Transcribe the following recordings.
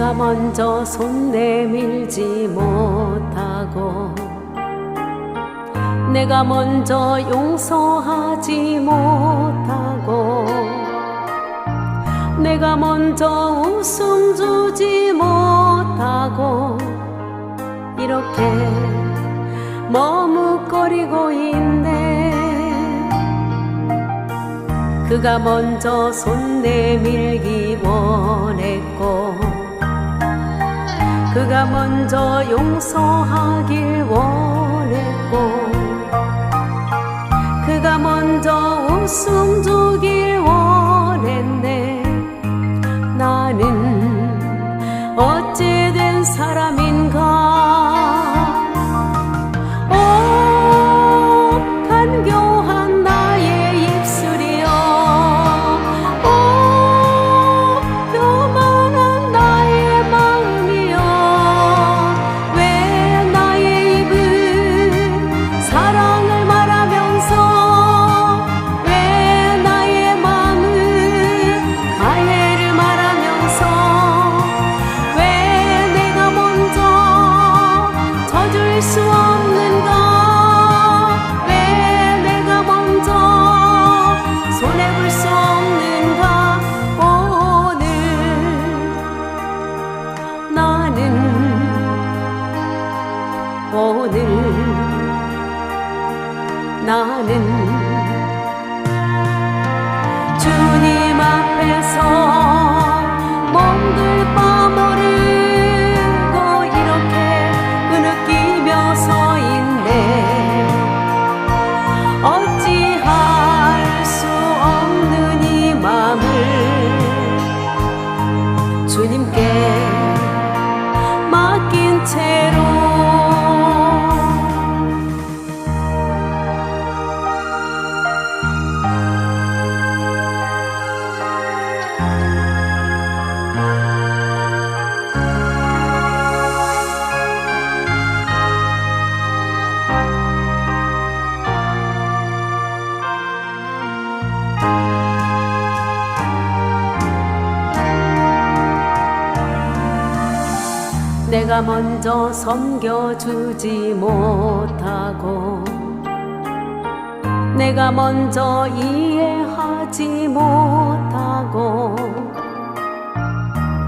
내가 먼저 손 내밀지 못하고 내가 먼저 용서하지 못하고 내가 먼저 웃음 주지 못하고 이렇게 머뭇거리고 있네. 그가 먼저 손 내밀기 원했고 그가 먼저 용서하길 원했고 그가 먼저 웃음 주 나는 주님 앞에서 몸둘 바 모르고 이렇게 흐느끼며 서 있네. 어찌할 수 없는 이 맘을 주님께 내가 먼저 섬겨주지 못하고 내가 먼저 이해하지 못하고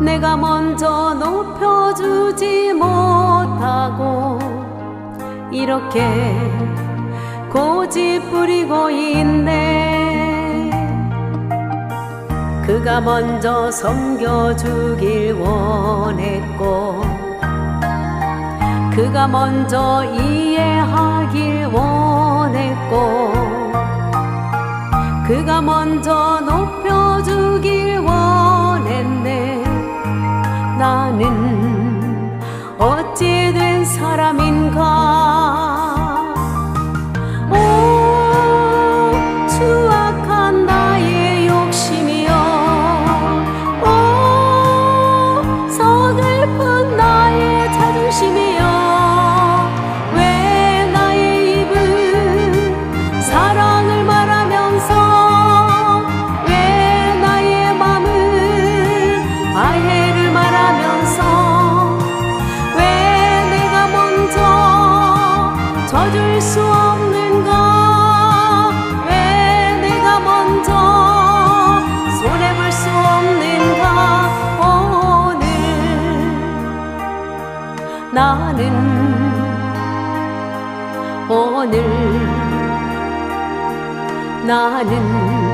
내가 먼저 높여주지 못하고 이렇게 고집 부리고 있네. 그가 먼저 섬겨주길 원했고 그가 먼저 이해하길 원했고 그가 먼저 높여주길 원했네. 나는 어찌 된 사람인가 나는 오늘 나는